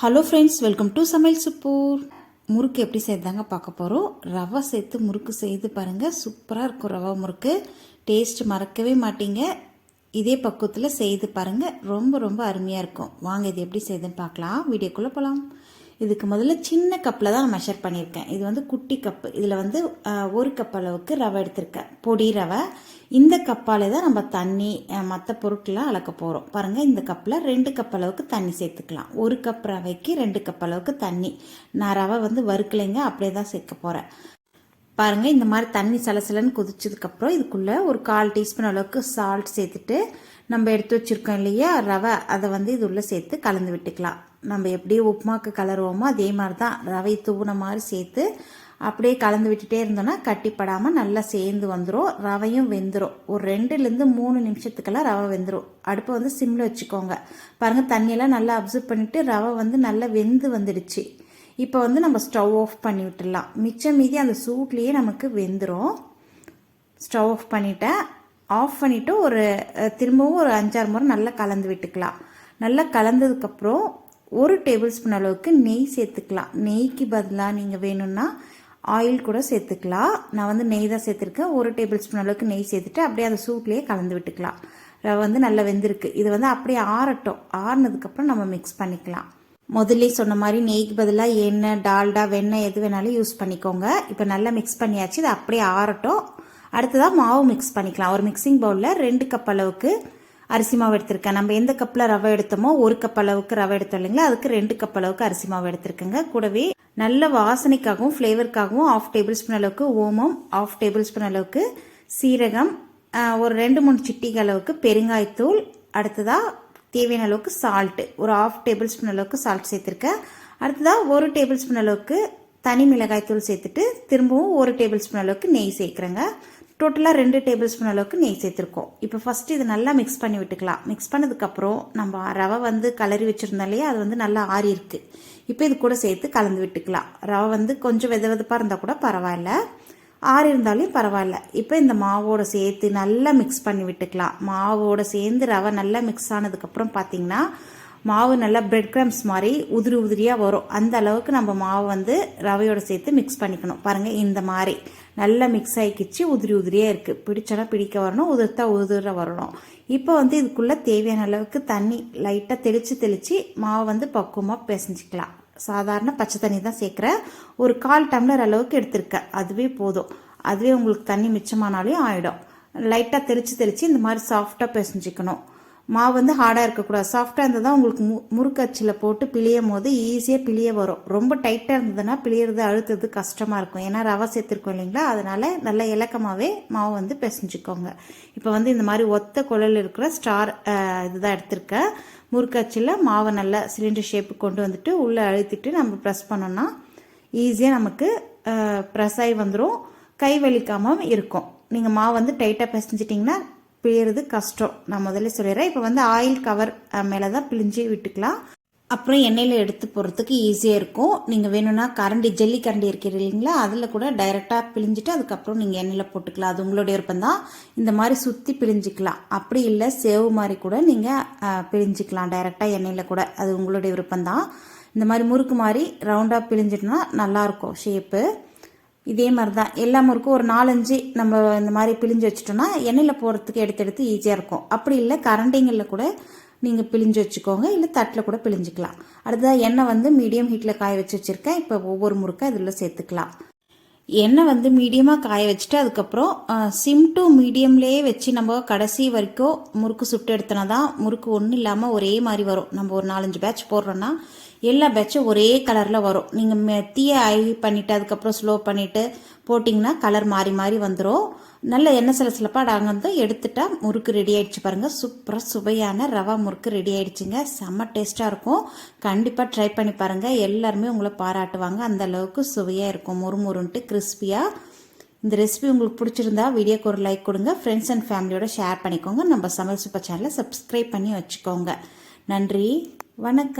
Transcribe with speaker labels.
Speaker 1: Hello friends welcome to சமையல் சுப்பூர் முறுக்கு எப்படி செய்தாங்க பார்க்க போகிறோம் ரவை சேர்த்து முறுக்கு செய்து பாருங்கள் சூப்பராக இருக்கும் ரவை முறுக்கு. டேஸ்ட் மறக்கவே மாட்டீங்க. இதே பக்குவத்தில் செய்து பாருங்கள் ரொம்ப ரொம்ப அருமையாக இருக்கும். வாங்க இது எப்படி செய்யுதுன்னு பார்க்கலாம். வீடியோக்குள்ளே போகலாம் இதுக்கு முதல்ல சின்ன கப்பில் தான் நான் மெஷர் பண்ணியிருக்கேன். இது வந்து குட்டி கப்பு. இதில் வந்து ஒரு கப் அளவுக்கு ரவை எடுத்திருக்கேன். பொடி ரவை. இந்த கப்பாலே தான் நம்ம தண்ணி மற்ற பொருட்கள்லாம் அளக்க போகிறோம் பாருங்கள் இந்த கப்பில் ரெண்டு கப் அளவுக்கு தண்ணி சேர்த்துக்கலாம். ஒரு கப் ரவைக்கு ரெண்டு கப் அளவுக்கு தண்ணி. நான் ரவை வந்து வறுக்கலைங்க அப்படியே தான் சேர்க்க போகிறேன் பாருங்கள் இந்த மாதிரி தண்ணி சலசலன்னு கொதிச்சதுக்கப்புறம் இதுக்குள்ளே ஒரு கால் டீஸ்பூன் அளவுக்கு சால்ட் சேர்த்துட்டு நம்ம எடுத்து வச்சுருக்கோம் இல்லையா? ரவை. அதை வந்து இது உள்ளே சேர்த்து கலந்து விட்டுக்கலாம். நம்ம எப்படி உப்புமாக்கு கலருவோமோ அதே மாதிரி தான் ரவை தூவுன மாதிரி சேர்த்து அப்படியே கலந்து விட்டுட்டே இருந்தோம்னா கட்டிப்படாமல் நல்லா சேர்ந்து வந்துடும் ரவையும் வெந்துடும் ஒரு ரெண்டுலேருந்து மூணு நிமிஷத்துக்கெல்லாம் ரவை வெந்துடும் அடுப்பை வந்து சிம்மில் வச்சுக்கோங்க. பாருங்கள் தண்ணியெல்லாம் நல்லா அப்சர்வ் பண்ணிவிட்டு ரவை வந்து நல்லா வெந்து வந்துடுச்சு. இப்போ வந்து நம்ம ஸ்டவ் ஆஃப் பண்ணி விட்டுடலாம். மிச்சம் மீதி அந்த சூட்லேயே நமக்கு வெந்துடும் ஸ்டவ் ஆஃப் பண்ணிட்டேன். ஆஃப் பண்ணிவிட்டு ஒரு திரும்பவும் ஒரு அஞ்சாறு முறை நல்லா கலந்து விட்டுக்கலாம். நல்லா கலந்ததுக்கப்புறம் ஒரு டேபிள் ஸ்பூன் அளவுக்கு நெய் சேர்த்துக்கலாம். நெய்க்கு பதிலாக நீங்கள் வேணும்னா ஆயில் கூட சேர்த்துக்கலாம். நான் வந்து நெய் தான் சேர்த்துருக்கேன். ஒரு டேபிள் ஸ்பூன் அளவுக்கு நெய் சேர்த்துட்டு அப்படியே அந்த சூட்லேயே கலந்து விட்டுக்கலாம். ரவை வந்து நல்லா வெந்திருக்கு. இது வந்து அப்படியே ஆறட்டும். ஆறுனதுக்கப்புறம் நம்ம மிக்ஸ் பண்ணிக்கலாம். முதல்ல சொன்ன மாதிரி நெய்க்கு பதிலாக எண்ணெய் டால்டா வெண்ணெய் எது வேணாலும் யூஸ் பண்ணிக்கோங்க. இப்போ நல்லா மிக்ஸ் பண்ணியாச்சு. இது அப்படியே ஆறட்டும். அடுத்ததாக மாவு மிக்ஸ் பண்ணிக்கலாம். ஒரு மிக்சிங் பவுலில் ரெண்டு கப் அளவுக்கு அரிசி மாவு எடுத்திருக்கேன். நம்ம எந்த கப்பில் ரவை எடுத்தோமோ ஒரு கப் அளவுக்கு ரவை எடுத்தோம் இல்லைங்களா? அதுக்கு ரெண்டு கப் அளவுக்கு அரிசி மாவு எடுத்திருக்கேங்க. கூடவே நல்ல வாசனைக்காகவும் ஃப்ளேவருக்காகவும் ஆஃப் டேபிள் ஸ்பூன் அளவுக்கு ஓமம் ஆஃப் டேபிள் ஸ்பூன் அளவுக்கு சீரகம் ஒரு ரெண்டு மூணு சிட்டிகள் அளவுக்கு பெருங்காய்த்தூள் அடுத்ததாக தேவையான அளவுக்கு சால்ட்டு ஒரு ஆஃப் டேபிள் ஸ்பூன் அளவுக்கு சால்ட் சேர்த்துருக்கேன். அடுத்ததாக ஒரு டேபிள் ஸ்பூன் அளவுக்கு தனி மிளகாய்த்தூள் சேர்த்துட்டு திரும்பவும் ஒரு டேபிள் ஸ்பூன் அளவுக்கு நெய் சேர்க்குறேங்க. டோட்டலாக ரெண்டு டேபிள் ஸ்பூன் அளவுக்கு நெய் சேர்த்துருக்கோம். இப்போ ஃபஸ்ட்டு இது நல்லா மிக்ஸ் பண்ணி விட்டுக்கலாம். மிக்ஸ் பண்ணதுக்கப்புறம் நம்ம ரவை வந்து கலரி வச்சுருந்தோம் இல்லையா? அது வந்து நல்லா ஆறி இருக்கு இப்போ இது கூட சேர்த்து கலந்து விட்டுக்கலாம். ரவை வந்து கொஞ்சம் வெத வெதப்பாக இருந்தால் கூட பரவாயில்ல. ஆறி இருந்தாலும் பரவாயில்ல. இப்போ இந்த மாவோட சேர்த்து நல்லா மிக்ஸ் பண்ணி விட்டுக்கலாம். மாவோட சேர்ந்து ரவை நல்லா மிக்ஸ் ஆனதுக்கப்புறம் பார்த்தீங்கன்னா மாவு நல்லா பிரெட் கிரம்ஸ் மாதிரி உதிரி உதிரியாக வரும். அந்த அளவுக்கு நம்ம மாவு வந்து ரவையோட சேர்த்து மிக்ஸ் பண்ணிக்கணும். பாருங்கள் இந்த மாதிரி நல்லா மிக்ஸ் ஆகிக்கிச்சு உதிரி உதிரியாக இருக்குது பிடிச்சனா பிடிக்க வரணும் உதிர்த்தா உதிர வரணும். இப்போ வந்து இதுக்குள்ளே தேவையான அளவுக்கு தண்ணி லைட்டாக தெளித்து தெளித்து மாவை வந்து பக்குவமாக பிசைஞ்சிக்கலாம். சாதாரண பச்சை தண்ணி தான் சேர்க்குறேன் ஒரு கால் டம்ளர் அளவுக்கு எடுத்திருக்கேன் அதுவே போதும். அதுவே உங்களுக்கு தண்ணி மிச்சமானாலையும் ஆகிடும் லைட்டாக தெளித்து தெளித்து இந்த மாதிரி சாஃப்டாக பிசைஞ்சிக்கணும். மாவு வந்து ஹார்டாக இருக்கக்கூடாது. சாஃப்டாக இருந்தால் தான் உங்களுக்கு மு முறுக்கச்சில் போட்டு பிழியும் போது ஈஸியாக பிழிய வரும். ரொம்ப டைட்டாக இருந்ததுன்னா பிழியறது அழுத்துறது கஷ்டமாக இருக்கும். ஏன்னா ரவை சேர்த்துருக்கோம் இல்லைங்களா? அதனால் நல்லா இலக்கமாகவே மாவு வந்து பிசைஞ்சுக்கோங்க. இப்போ வந்து இந்த மாதிரி ஒத்த குழல் இருக்கிற ஸ்டார் இதுதான் எடுத்திருக்கேன் முறுக்கச்சில் மாவை நல்லா சிலிண்டர் ஷேப்புக்கு கொண்டு வந்துட்டு உள்ளே அழுத்திட்டு நம்ம ப்ரெஸ் பண்ணோம்னா ஈஸியாக நமக்கு ப்ரெஸ் ஆகி வந்துடும் கை வலிக்காமல் இருக்கும். நீங்கள் மாவு வந்து டைட்டாக பிசைஞ்சிட்டிங்கன்னா பிழியறது கஷ்டம். நான் முதல்ல சொல்லிடுறேன். இப்போ வந்து ஆயில் கவர் மேலே தான் பிழிஞ்சு விட்டுக்கலாம். அப்புறம் எண்ணெயில் எடுத்து போடுறதுக்கு ஈஸியாக இருக்கும். நீங்கள் வேணும்னா கரண்டி ஜெல்லி கரண்டி இருக்கிறீங்க இல்லைங்களா? அதில் கூட டைரெக்டாக பிழிஞ்சிட்டு அதுக்கப்புறம் நீங்கள் எண்ணெயில் போட்டுக்கலாம். அது உங்களுடைய விருப்பந்தான் இந்த மாதிரி சுற்றி பிழிஞ்சிக்கலாம். அப்படி இல்லை சேவு மாதிரி கூட நீங்கள் பிழிஞ்சிக்கலாம். டைரெக்டாக எண்ணெயில் கூட. அது உங்களுடைய விருப்பம் தான் இந்த மாதிரி முறுக்கு மாதிரி ரவுண்டாக பிழிஞ்சிட்டுனா நல்லாயிருக்கும் ஷேப்பு இதே மாதிரி தான் எல்லா முறுக்கும் ஒரு நாலஞ்சு நம்ம இந்த மாதிரி பிழிஞ்சு வச்சிட்டோம்னா எண்ணெயில் போகிறதுக்கு எடுத்து எடுத்து ஈஸியாக இருக்கும். அப்படி இல்லை கரண்டிங்களில் கூட நீங்கள் பிழிஞ்சு வச்சுக்கோங்க. இல்லை தட்டில் கூட பிழிஞ்சிக்கலாம். அடுத்ததாக எண்ணெய் வந்து மீடியம் ஹீட்டில் காய வச்சு வச்சுருக்கேன். இப்போ ஒவ்வொரு முறுக்கா இதில் சேர்த்துக்கலாம். எண்ணெய் வந்து மீடியமாக காய வச்சுட்டு அதுக்கப்புறம் சிம் டு மீடியம்லேயே வச்சு நம்ம கடைசி வரைக்கும் முறுக்கு சுட்டு எடுத்தனா தான் முறுக்கு ஒன்றும் இல்லாமல் ஒரே மாதிரி வரும். நம்ம ஒரு நாலஞ்சு பேட்ச் போடுறோன்னா எல்லா பேட்சும் ஒரே கலரில் வரும். நீங்கள் மெத்தியை ஐ பண்ணிவிட்டு அதுக்கப்புறம் ஸ்லோ பண்ணிவிட்டு போட்டிங்கன்னா கலர் மாறி மாறி வந்துடும் நல்ல எண்ணெய் சில சிலப்பாக நாங்கள் வந்து எடுத்துட்டால் முறுக்கு ரெடி ஆயிடுச்சு பாருங்கள் சூப்பராக சுவையான ரவா முறுக்கு ரெடி ஆயிடுச்சுங்க. செம்ம டேஸ்ட்டாக இருக்கும். கண்டிப்பாக ட்ரை பண்ணி பாருங்கள் எல்லாருமே உங்களை பாராட்டுவாங்க. அந்த அளவுக்கு சுவையாக இருக்கும். முறுமுறுன்ட்டு கிறிஸ்பியாக இந்த ரெசிபி உங்களுக்கு பிடிச்சிருந்தா வீடியோக்கு ஒரு லைக் கொடுங்க. ஃப்ரெண்ட்ஸ் அண்ட் ஃபேமிலியோட ஷேர் பண்ணிக்கோங்க. நம்ம சமையல் சூப்பர் சேனலை சப்ஸ்கிரைப் பண்ணி வச்சுக்கோங்க. நன்றி. வணக்கம்.